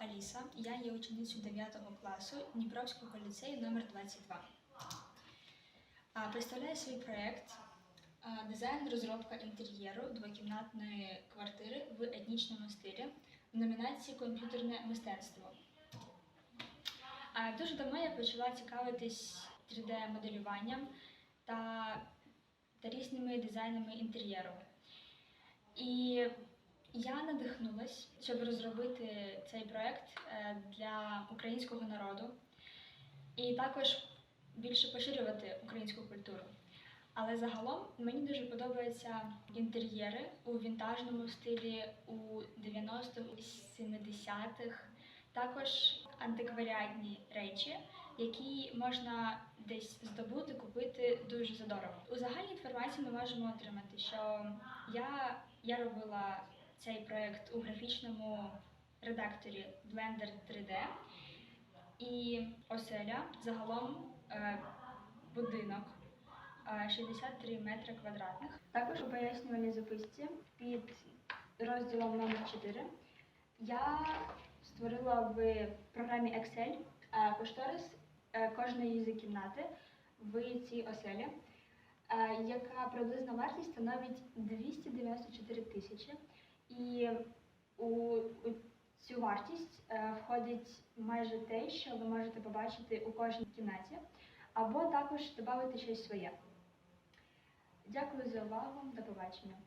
Аліса, я є ученицею 9 класу Дніпровського ліцею номер 22. Представляю свій проєкт дизайн розробка інтер'єру двокімнатної квартири в етнічному стилі в номінації Комп'ютерне мистецтво. Дуже давно я почала цікавитись 3D-моделюванням та, та різними дизайнами інтер'єру. І я надихнулась, щоб розробити цей проект е, для українського народу і також більше поширювати українську культуру. Але загалом мені дуже подобаються інтер'єри у вінтажному стилі у 90-х, 70-х, також антикваріатні речі, які можна десь здобути, купити дуже задорого. У загальній інформації ми можемо отримати, що я, я робила цей проект у графічному редакторі Blender 3D. І оселя загалом е, будинок е, 63 метри квадратних. Також у пояснювальній записці під розділом номер 4 я створила в програмі Excel е, кошторис е, кожної з кімнати в цій оселі, е, яка приблизна вартість становить 294 тисячі. І у, у цю вартість е, входить майже те, що ви можете побачити у кожній кімнаті, або також додати щось своє. Дякую за увагу, до побачення.